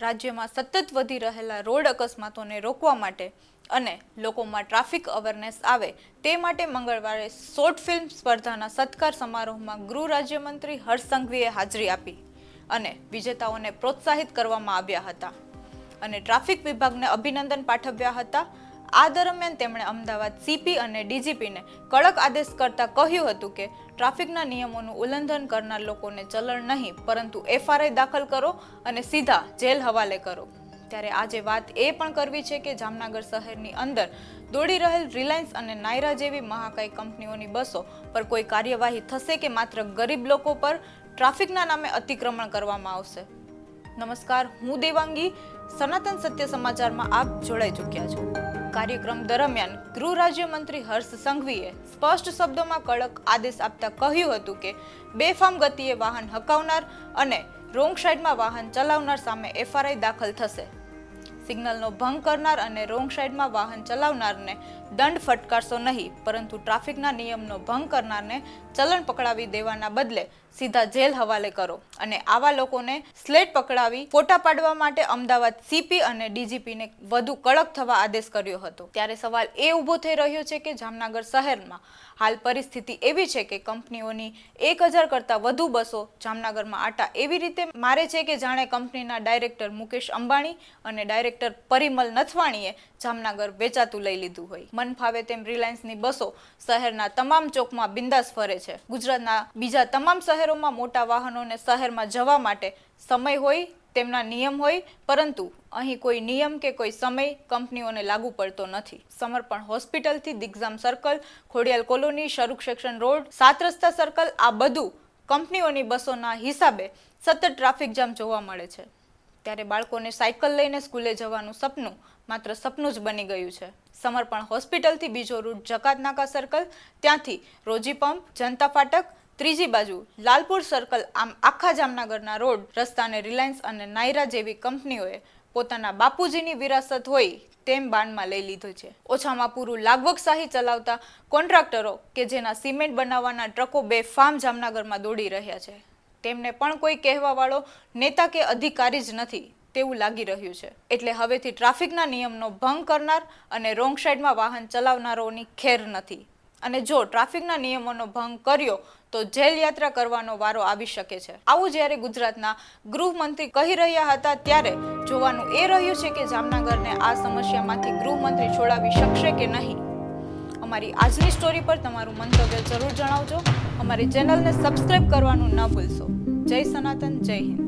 રાજ્યમાં સતત વધી રહેલા રોડ અકસ્માતોને રોકવા માટે અને લોકોમાં ટ્રાફિક અવેરનેસ આવે તે માટે મંગળવારે શોર્ટ ફિલ્મ સ્પર્ધાના સત્કાર સમારોહમાં ગૃહ રાજ્યમંત્રી હર્ષ સંઘવીએ હાજરી આપી અને વિજેતાઓને પ્રોત્સાહિત કરવામાં આવ્યા હતા. અને ટ્રાફિક વિભાગને અભિનંદન પાઠવ્યા હતા આ દરમિયાન તેમણે અમદાવાદ સીપી અને ડીજીપીને કડક આદેશ કરતા કહ્યું હતું કે ટ્રાફિકના નિયમોનું ઉલ્લંઘન કરનાર લોકોને ચલણ નહીં, પરંતુ એફઆરઆઈ દાખલ કરો અને સીધા જેલ હવાલે કરો. ત્યારે આજે વાત એ પણ કરવી છે કે જામનગર શહેરની અંદર દોડી રહેલ રિલાયન્સ અને નાયરા જેવી મહાકાય કંપનીઓની બસો પર કોઈ કાર્યવાહી થશે કે માત્ર ગરીબ લોકો પર ટ્રાફિકના નામે અતિક્રમણ કરવામાં આવશે? નમસ્કાર, હું દેવાંગી, સનાતન સત્ય સમાચારમાં આપ જોડાઈ ચૂક્યા છો. કાર્યક્રમ દરમિયાન ગૃહ રાજ્યમંત્રી હર્ષ સંઘવીએ સ્પષ્ટ શબ્દોમાં કડક આદેશ આપતા કહ્યું હતું કે, બેફામ ગતિએ વાહન હકાવનાર અને રોંગ સાઈડમાં વાહન ચલાવનાર સામે એફઆરઆઈ દાખલ થશે. સિગ્નલનો ભંગ કરનાર અને રોંગ સાઈડમાં વાહન ચલાવનારને દંડ ફટકારશો નહીં, પરંતુ ટ્રાફિકના નિયમનો ભંગ કરનારને ચલણ પકડાવી દેવાના બદલે સીધા જેલ હવાલે કરો અને આવા લોકોને સ્લેટ પકડાવી ફોટા પાડવા માટે અમદાવાદ સીપી અને ડીજીપીને વધુ કડક થવા આદેશ કર્યો હતો. ત્યારે સવાલ એ ઊભો થઈ રહ્યો છે કે જામનગર શહેરમાં હાલ પરિસ્થિતિ એવી છે કે કંપનીઓની એક હજાર કરતાં વધુ બસો જામનગરમાં આટા એવી રીતે મારે છે કે જાણે કંપનીના ડાયરેક્ટર મુકેશ અંબાણી અને ડાયરેક્ટર પરિમલ નથવાણીએ જામનગર વેચાતું લઈ લીધું હોય. મન ફાવે તેમ રિલાયન્સની બસો શહેરના તમામ ચોકમાં બિંદાસ ફરે છે. ગુજરાતના બીજા તમામ શહેરોમાં મોટા વાહનોને શહેરમાં જવા માટે સમય હોય, તેમના નિયમ હોય, પરંતુ અહીં કોઈ નિયમ કે કોઈ સમય કંપનીઓને લાગુ પડતો નથી. સમર્પણ હોસ્પિટલથી Digjam circle, Khodiyar colony Saru section road, Sat Rasta circle આ બધું કંપનીઓની બસોના હિસાબે સતત ટ્રાફિક જામ જોવા મળે છે. ત્યારે બાળકોને સાયકલ લઈને સ્કૂલે જવાનું સપનું માત્ર સપનું જ બની ગયું છે. સમર્પણ હોસ્પિટલથી બીજો રૂટ જકાતનાકા સર્કલ ત્યાંથી રોજી પંપ, જનતા ફાટક, ત્રીજી બાજુ લાલપુર સર્કલ આમ આખા જામનગરના રોડ, રસ્તાને રિલાયન્સ અને નાયરા જેવી કંપનીઓએ પોતાના બાપુજીની વિરાસત હોય તેમ બાનમાં લઈ લીધું છે. ઓછામાં પૂરું લાગવગશાહી ચલાવતા કોન્ટ્રાક્ટરો કે જેના સિમેન્ટ બનાવવાના ટ્રકો બે ફાર્મ જામનગરમાં દોડી રહ્યા છે. તેમને પણ કોઈ કહેવાવાળો નેતા કે અધિકારી જ નથી તેવું લાગી રહ્યું છે. એટલે હવેથી ટ્રાફિકના નિયમનો ભંગ કરનાર અને રોંગ સાઈડમાં વાહન ચલાવનારોની ખેર નથી. અને જો ટ્રાફિકના નિયમોનો ભંગ કર્યો, તો જેલ યાત્રા કરવાનો વારો આવી શકે છે. આવું જ્યારે ગુજરાતના ગૃહમંત્રી કહી રહ્યા હતા, ત્યારે જોવાનું એ રહ્યું છે કે જામનગરને આ સમસ્યામાંથી ગૃહમંત્રી છોડાવી શકશે કે નહીં? અમારી આજની સ્ટોરી પર તમારું મંતવ્ય જરૂર જણાવજો. અમારી ચેનલને સબસ્ક્રાઈબ કરવાનું ન ભૂલશો. જય સનાતન જય હિન્દ.